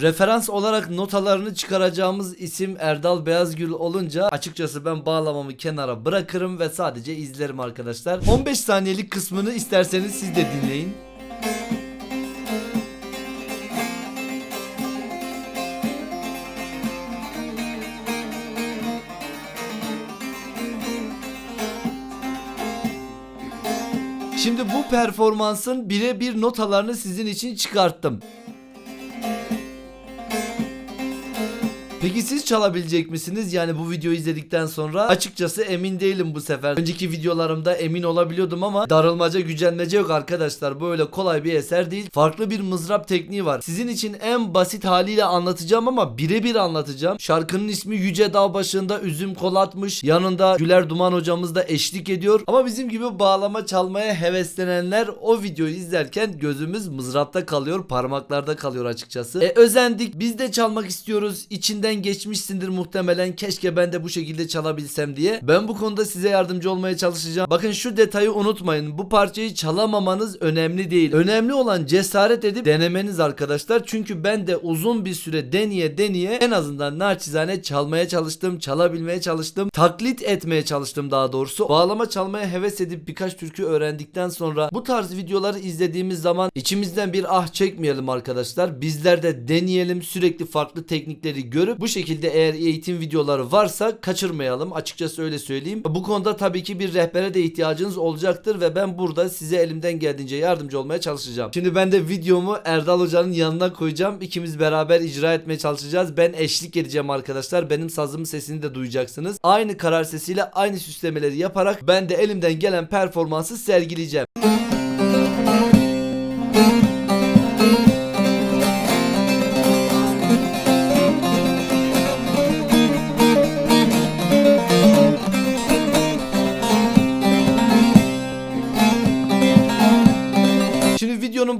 Referans olarak notalarını çıkaracağımız isim Erdal Beyazgül olunca açıkçası ben bağlamamı kenara bırakırım ve sadece izlerim arkadaşlar. 15 saniyelik kısmını isterseniz siz de dinleyin. Şimdi bu performansın birebir notalarını sizin için çıkarttım. Peki siz çalabilecek misiniz? Yani bu videoyu izledikten sonra açıkçası emin değilim bu sefer. Önceki videolarımda emin olabiliyordum ama darılmaca gücenmece yok arkadaşlar. Böyle kolay bir eser değil. Farklı bir mızrap tekniği var. Sizin için en basit haliyle anlatacağım ama birebir anlatacağım. Şarkının ismi Yüce Dağ başında üzüm kolatmış. Yanında Güler Duman hocamız da eşlik ediyor. Ama bizim gibi bağlama çalmaya heveslenenler o videoyu izlerken gözümüz mızrapta kalıyor, parmaklarda kalıyor açıkçası. E özendik. Biz de çalmak istiyoruz. İçinden geçmişsindir muhtemelen. Keşke ben de bu şekilde çalabilsem diye. Ben bu konuda size yardımcı olmaya çalışacağım. Bakın şu detayı unutmayın. Bu parçayı çalamamanız önemli değil. Önemli olan cesaret edip denemeniz arkadaşlar. Çünkü ben de uzun bir süre deneye deneye en azından naçizane çalmaya çalıştım, çalabilmeye çalıştım, taklit etmeye çalıştım daha doğrusu. Bağlama çalmaya heves edip birkaç türkü öğrendikten sonra bu tarz videoları izlediğimiz zaman içimizden bir ah çekmeyelim arkadaşlar. Bizler de deneyelim, sürekli farklı teknikleri görüp bu şekilde eğer eğitim videoları varsa kaçırmayalım. Açıkçası öyle söyleyeyim. Bu konuda tabii ki bir rehbere de ihtiyacınız olacaktır ve ben burada size elimden geldiğince yardımcı olmaya çalışacağım. Şimdi ben de videomu Erdal Hoca'nın yanına koyacağım. İkimiz beraber icra etmeye çalışacağız. Ben eşlik edeceğim arkadaşlar. Benim sazımın sesini de duyacaksınız. Aynı karar sesiyle aynı süslemeleri yaparak ben de elimden gelen performansı sergileyeceğim.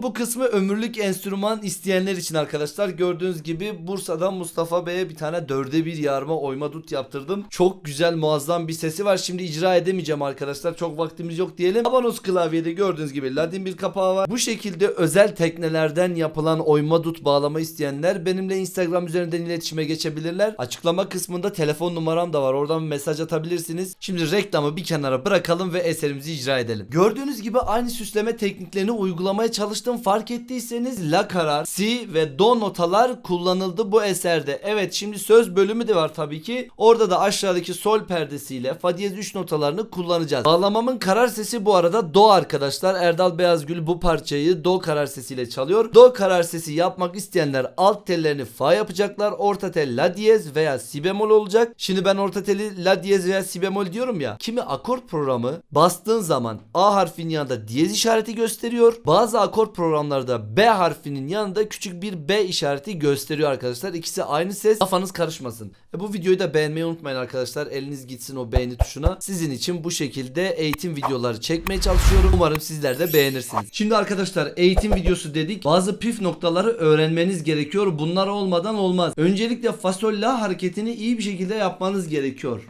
Bu kısmı ömürlük enstrüman isteyenler için arkadaşlar. Gördüğünüz gibi Bursa'dan Mustafa Bey'e bir tane dörde bir yarma oyma dut yaptırdım. Çok güzel muazzam bir sesi var. Şimdi icra edemeyeceğim arkadaşlar. Çok vaktimiz yok diyelim. Avanos klavyede gördüğünüz gibi ladin bir kapağı var. Bu şekilde özel teknelerden yapılan oyma dut bağlama isteyenler benimle Instagram üzerinden iletişime geçebilirler. Açıklama kısmında telefon numaram da var. Oradan mesaj atabilirsiniz. Şimdi reklamı bir kenara bırakalım ve eserimizi icra edelim. Gördüğünüz gibi aynı süsleme tekniklerini uygulamaya çalıştım. Fark ettiyseniz la karar, si ve do notalar kullanıldı bu eserde. Evet şimdi söz bölümü de var tabii ki. Orada da aşağıdaki sol perdesiyle fa diyez 3 notalarını kullanacağız. Bağlamamın karar sesi bu arada do arkadaşlar. Erdal Beyazgül bu parçayı do karar sesiyle çalıyor. Do karar sesi yapmak isteyenler alt tellerini fa yapacaklar. Orta tel la diyez veya si bemol olacak. Şimdi ben orta teli la diyez veya si bemol diyorum ya. Kimi akor programı bastığın zaman A harfinin yanında diyez işareti gösteriyor. Bazı akor programlarda B harfinin yanında küçük bir B işareti gösteriyor arkadaşlar. İkisi aynı ses. Kafanız karışmasın. E bu videoyu da beğenmeyi unutmayın arkadaşlar. Eliniz gitsin o beğeni tuşuna. Sizin için bu şekilde eğitim videoları çekmeye çalışıyorum. Umarım sizler de beğenirsiniz. Şimdi arkadaşlar eğitim videosu dedik. Bazı püf noktaları öğrenmeniz gerekiyor. Bunlar olmadan olmaz. Öncelikle fasol la hareketini iyi bir şekilde yapmanız gerekiyor.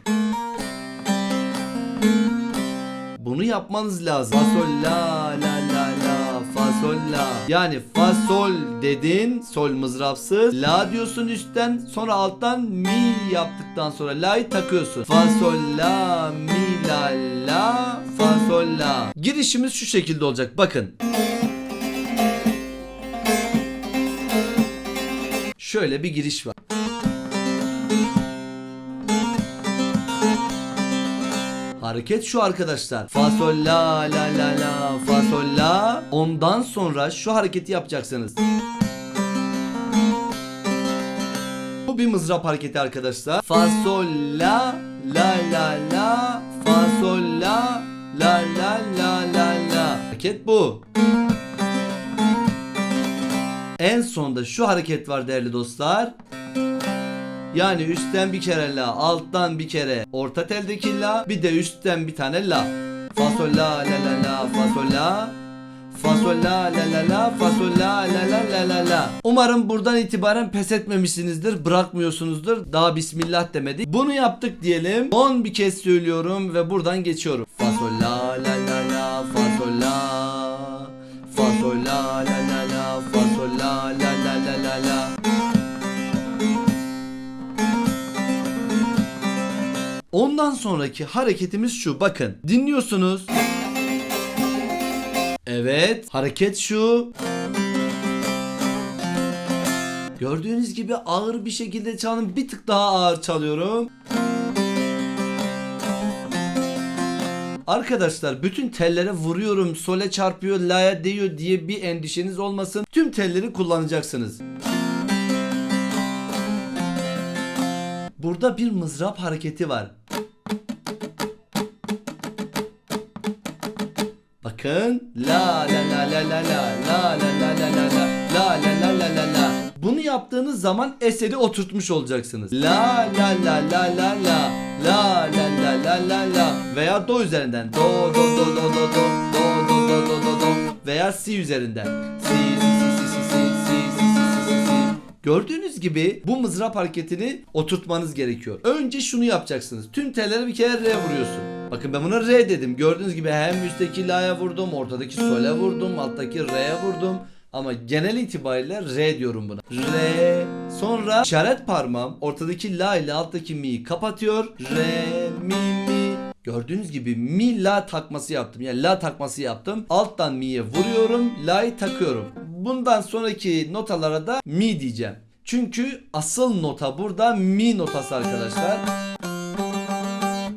Bunu yapmanız lazım. Fasol la la la sol la. Yani fa sol dedin sol mızrapsız. La diyorsun üstten sonra alttan mi yaptıktan sonra la'yı takıyorsun. Fa sol la mi la la fa sol la. Girişimiz şu şekilde olacak bakın. Şöyle bir giriş var. Hareket şu arkadaşlar. Fa sol la la la la fa sol la. Ondan sonra şu hareketi yapacaksınız. Bu bir mızrap hareketi arkadaşlar. Fa sol la la la la fa sol la la la la la la. Hareket bu. En sonda şu hareket var değerli dostlar. Yani üstten bir kere la, alttan bir kere orta teldeki la, bir de üstten bir tane la. Fa sol la la la la fa sol la. Fa sol la la la la fa sol la la la la la la. Umarım buradan itibaren pes etmemişsinizdir, bırakmıyorsunuzdur. Daha bismillah demedik. Bunu yaptık diyelim. Son bir kez söylüyorum ve buradan geçiyorum. Fa sol la la la la fa Ondan sonraki hareketimiz şu. Bakın dinliyorsunuz. Evet hareket şu. Gördüğünüz gibi ağır bir şekilde çalın. Bir tık daha ağır çalıyorum. Arkadaşlar bütün tellere vuruyorum, sole çarpıyor, la'ya değiyor diye bir endişeniz olmasın. Tüm telleri kullanacaksınız. Burada bir mızrap hareketi var. Bakın la la la la la la la la la la la la la la la la la Bunu yaptığınız zaman eseri oturtmuş olacaksınız. La la la la la la la la la la la la veya do üzerinden do do do do do do do do do do do veya si üzerinden si Gördüğünüz gibi bu mızrap hareketini oturtmanız gerekiyor. Önce şunu yapacaksınız. Tüm tellere bir kere re vuruyorsun. Bakın ben buna re dedim. Gördüğünüz gibi hem üstteki la'ya vurdum, ortadaki sol'e vurdum, alttaki re'ye vurdum. Ama genel itibariyle re diyorum buna. Re. Sonra işaret parmağım ortadaki la ile alttaki mi'yi kapatıyor. Re, mi, mi. Gördüğünüz gibi mi la takması yaptım. Yani la takması yaptım. Alttan mi'ye vuruyorum. La'yı takıyorum. Bundan sonraki notalara da mi diyeceğim. Çünkü asıl nota burada mi notası arkadaşlar.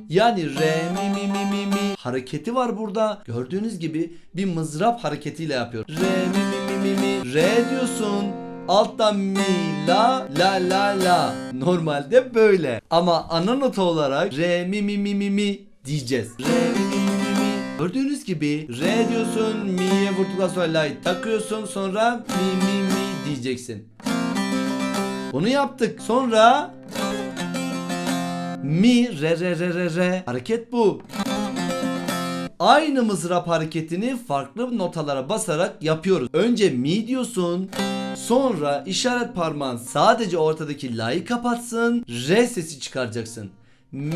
Yani re mi mi mi mi mi hareketi var burada. Gördüğünüz gibi bir mızrap hareketiyle yapıyor. Re mi mi mi mi mi re diyorsun. Alttan mi la la la la. Normalde böyle. Ama ana nota olarak re mi mi mi mi mi diyeceğiz. Re mi. Gördüğünüz gibi re diyorsun, mi'ye vurduktan sonra takıyorsun, sonra mi mi mi diyeceksin. Bunu yaptık. Sonra mi re re re re re hareket bu. Aynı mızrap hareketini farklı notalara basarak yapıyoruz. Önce mi diyorsun. Sonra işaret parmağın sadece ortadaki la'yı kapatsın. Re sesi çıkaracaksın. Mi,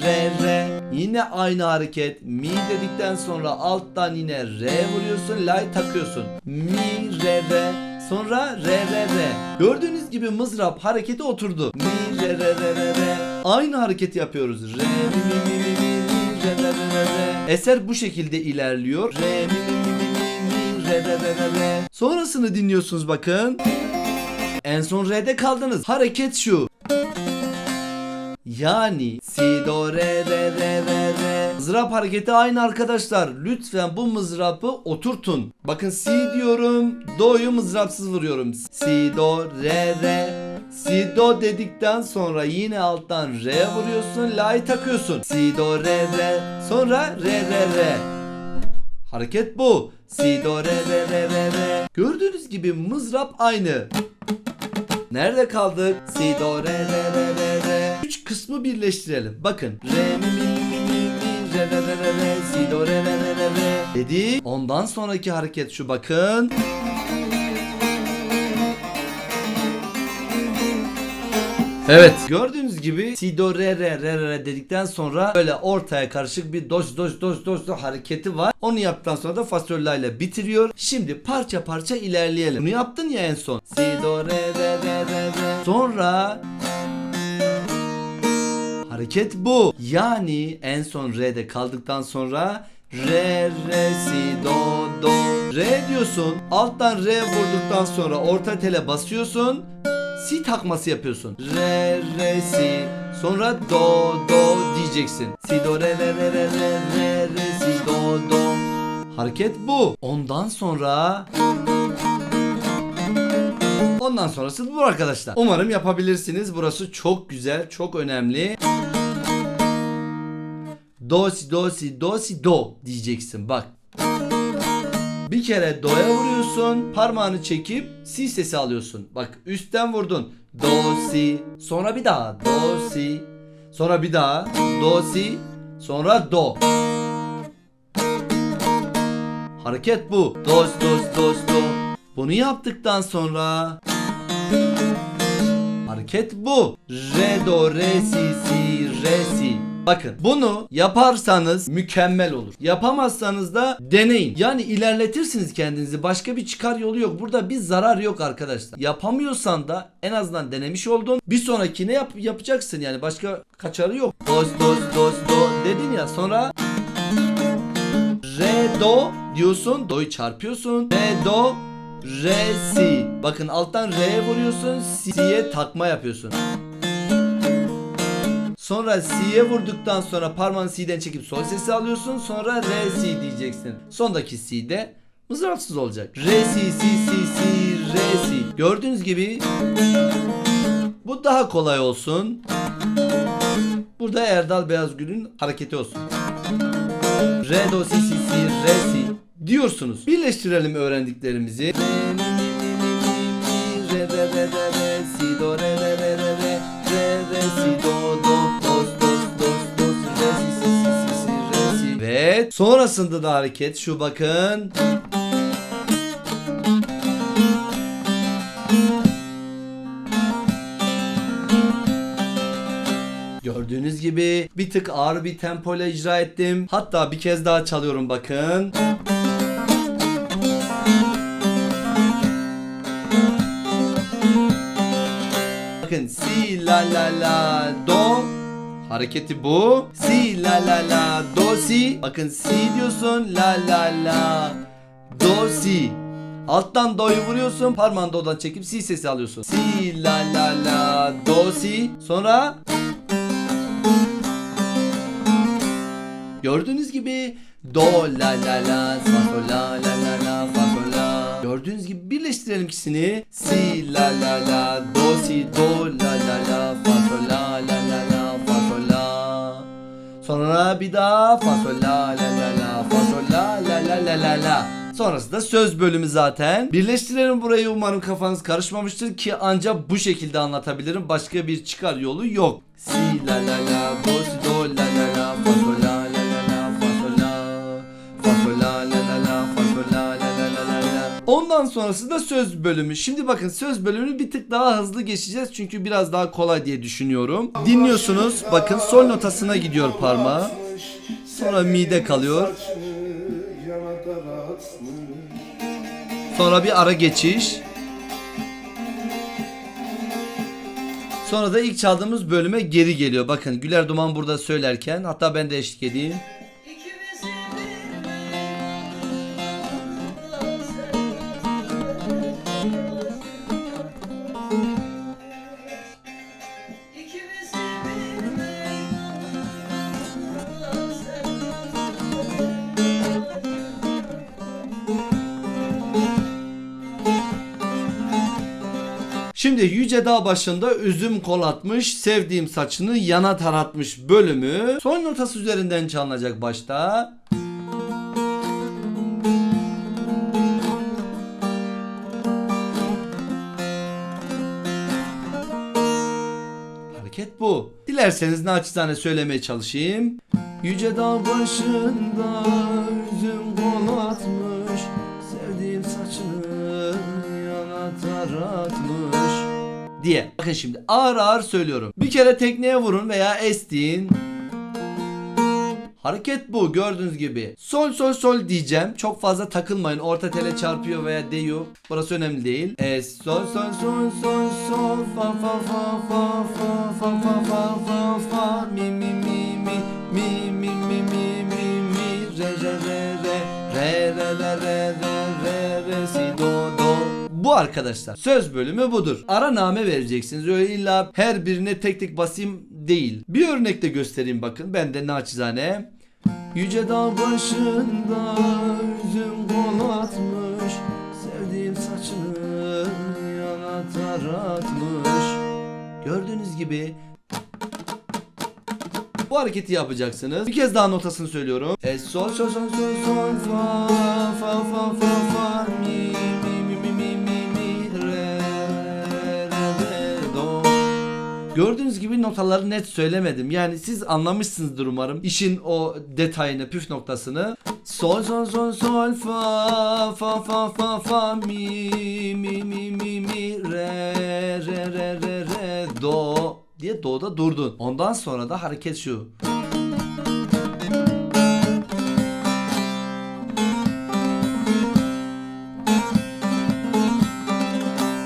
re, re. Yine aynı hareket. Mi dedikten sonra alttan yine re vuruyorsun. La'yı takıyorsun. Mi, re, re. Sonra re, re, re. Gördüğünüz gibi mızrap hareketi oturdu. Mi, re, re, re, re, re. Aynı hareketi yapıyoruz. Re, mi, mi, mi, mi, mi, re, re, re, re. Eser bu şekilde ilerliyor. Re, mi, mi, mi, mi, mi, re, re, re, re, re. Sonrasını dinliyorsunuz bakın. En son re'de kaldınız. Hareket şu. Yani si do re re re re re. Mızrap hareketi aynı arkadaşlar. Lütfen bu mızrapı oturtun. Bakın si diyorum Do'yu mızrapsız vuruyorum. Si do re re. Si do dedikten sonra yine alttan re vuruyorsun La'yı takıyorsun. Si do re re. Sonra re re re. Hareket bu. Si do re re re re re. Gördüğünüz gibi mızrap aynı. Nerede kaldık? Si do re re re re re. Üç kısmı birleştirelim. Bakın. Re mi mi mi mi mi re re re re re si do re re re re re dedi. Ondan sonraki hareket şu bakın. Evet. Gördüğünüz gibi si do re re re re dedikten sonra böyle ortaya karışık bir doş doş doş doş doş hareketi var. Onu yaptıktan sonra da fasolla ile bitiriyor. Şimdi parça parça ilerleyelim. Bunu yaptın ya en son. Si do re re re re re. Sonra Hareket bu. Yani en son re'de kaldıktan sonra re re si do do re diyorsun. Alttan re vurduktan sonra orta tele basıyorsun. Si takması yapıyorsun. Re re si. Sonra do do diyeceksin. Si do re re re re re re re si do do. Hareket bu. Ondan sonra Ondan sonrası bu arkadaşlar. Umarım yapabilirsiniz. Burası çok güzel, çok önemli. Do si do si do si do diyeceksin bak. Bir kere do'ya vuruyorsun, parmağını çekip si sesi alıyorsun. Bak üstten vurdun. Do si, sonra bir daha do si, sonra bir daha do si, sonra do. Hareket bu. Dos dos dos do. Bunu yaptıktan sonra hareket bu. Re do re si si re si. Bakın bunu yaparsanız mükemmel olur. Yapamazsanız da deneyin. Yani ilerletirsiniz kendinizi. Başka bir çıkar yolu yok. Burada bir zarar yok arkadaşlar. Yapamıyorsan da en azından denemiş oldun. Bir sonrakine yap yapacaksın yani. Başka kaçarı yok. Dos dos dos do dedin ya sonra Re do diyorsun. Do'yu çarpıyorsun. Re do Re si. Bakın alttan Re'ye vuruyorsun. Si'ye takma yapıyorsun. Sonra C'ye vurduktan sonra parmağını C'den çekip sol sesi alıyorsun. Sonra Re Si diyeceksin. Sondaki C'de mızrapsız olacak. Re Si Si Si Si Re Si. Gördüğünüz gibi bu daha kolay olsun. Burada Erdal Beyazgül'ün hareketi olsun. Re Do Si Si Si Re Si diyorsunuz. Birleştirelim öğrendiklerimizi. Re ve sonrasında da hareket şu bakın. Gördüğünüz gibi bir tık ağır bir tempoyla icra ettim. Hatta bir kez daha çalıyorum bakın. Bakın si la la la do hareketi bu. Si la la la do si. Bakın si diyorsun la la la do si. Alttan do'yu vuruyorsun. Parmağını do'dan çekip si sesi alıyorsun. Si la la la do si. Sonra Gördüğünüz gibi do la la la fa sol la la la la fa sol la. Gördüğünüz gibi birleştirelim ikisini. Si la la la do si do la la la fa sol la la. Sonra bir daha fa sol la la la la fa sol la la la la la la. Sonrası da söz bölümü zaten. Birleştirelim burayı umarım kafanız karışmamıştır ki ancak bu şekilde anlatabilirim. Başka bir çıkar yolu yok. Si la la la do si do la la Ondan sonrası da söz bölümü. Şimdi bakın söz bölümünü bir tık daha hızlı geçeceğiz çünkü biraz daha kolay diye düşünüyorum. Dinliyorsunuz. Bakın sol notasına gidiyor parmağı. Sonra mide kalıyor. Sonra bir ara geçiş. Sonra da ilk çaldığımız bölüme geri geliyor. Bakın Güler Duman burada söylerken hatta ben de eşlik edeyim. Şimdi Yüce Dağ başında üzüm kol atmış, sevdiğim saçını yana taratmış bölümü son notası üzerinden çalınacak başta. Hareket bu. Dilerseniz naçizane söylemeye çalışayım. Yüce dağ başında yana taratmış diye. Bakın şimdi ağır ağır söylüyorum. Bir kere tekneye vurun veya estiğin. Hareket bu gördüğünüz gibi. Sol sol sol diyeceğim. Çok fazla takılmayın. Orta tele çarpıyor veya değiyor. Burası önemli değil. Es sol sol sol sol sol fa fa fa fa fa fa fa fa fa fa mi mi mi mi mi mi mi mi mi mi re re re re re re re re re re si do do bu arkadaşlar. Söz bölümü budur. Ara name vereceksiniz. Öyle illa her birine tek tek basayım değil. Bir örnek de göstereyim bakın. Ben de naçizane. Yüce dağ başında üzüm kol atmış Sevdiğim saçını yana taratmış Gördüğünüz gibi bu hareketi yapacaksınız. Bir kez daha notasını söylüyorum. Es sol sol sol sol sol fa fa fa fa fa mi Gördüğünüz gibi notaları net söylemedim. Yani siz anlamışsınızdır umarım işin o detayını, püf noktasını. Sol sol sol sol fa fa fa fa fa mi mi mi mi mi re re re re re do diye do'da durdun. Ondan sonra da hareket şu.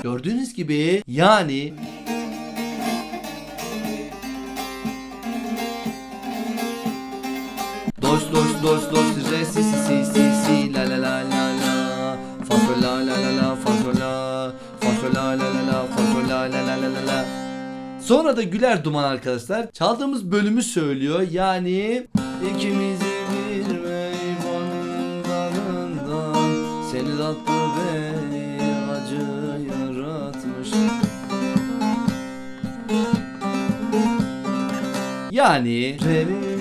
Gördüğünüz gibi yani Dos dos dos dos re si si si si si la la la la la fa sol la la la la fa sol la fa sol la la la la fa sol la la la la la la Sonra da Güler Duman arkadaşlar çaldığımız bölümü söylüyor yani ikimizi bir meyvanın dalından seni tatlı beni acı yaratmış Yani re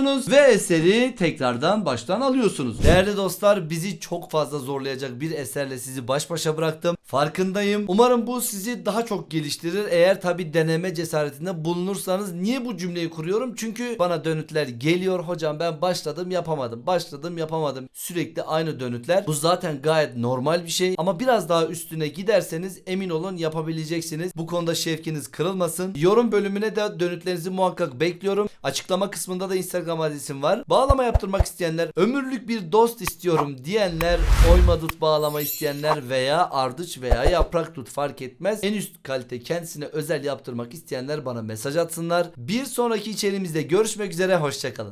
la diyorsunuz ve eseri tekrardan baştan alıyorsunuz. Değerli dostlar bizi çok fazla zorlayacak bir eserle sizi baş başa bıraktım. Farkındayım. Umarım bu sizi daha çok geliştirir. Eğer tabi deneme cesaretinde bulunursanız niye bu cümleyi kuruyorum? Çünkü bana dönütler geliyor. Hocam ben başladım yapamadım. Başladım yapamadım. Sürekli aynı dönütler. Bu zaten gayet normal bir şey. Ama biraz daha üstüne giderseniz emin olun yapabileceksiniz. Bu konuda şevkiniz kırılmasın. Yorum bölümüne de dönütlerinizi muhakkak bekliyorum. Açıklama kısmında da Instagram adresim var. Bağlama yaptırmak isteyenler, ömürlük bir dost istiyorum diyenler, oyma dut bağlama isteyenler veya ardıç veya yaprak tut fark etmez. En üst kalite kendisine özel yaptırmak isteyenler bana mesaj atsınlar. Bir sonraki içeriğimizde görüşmek üzere. Hoşçakalın.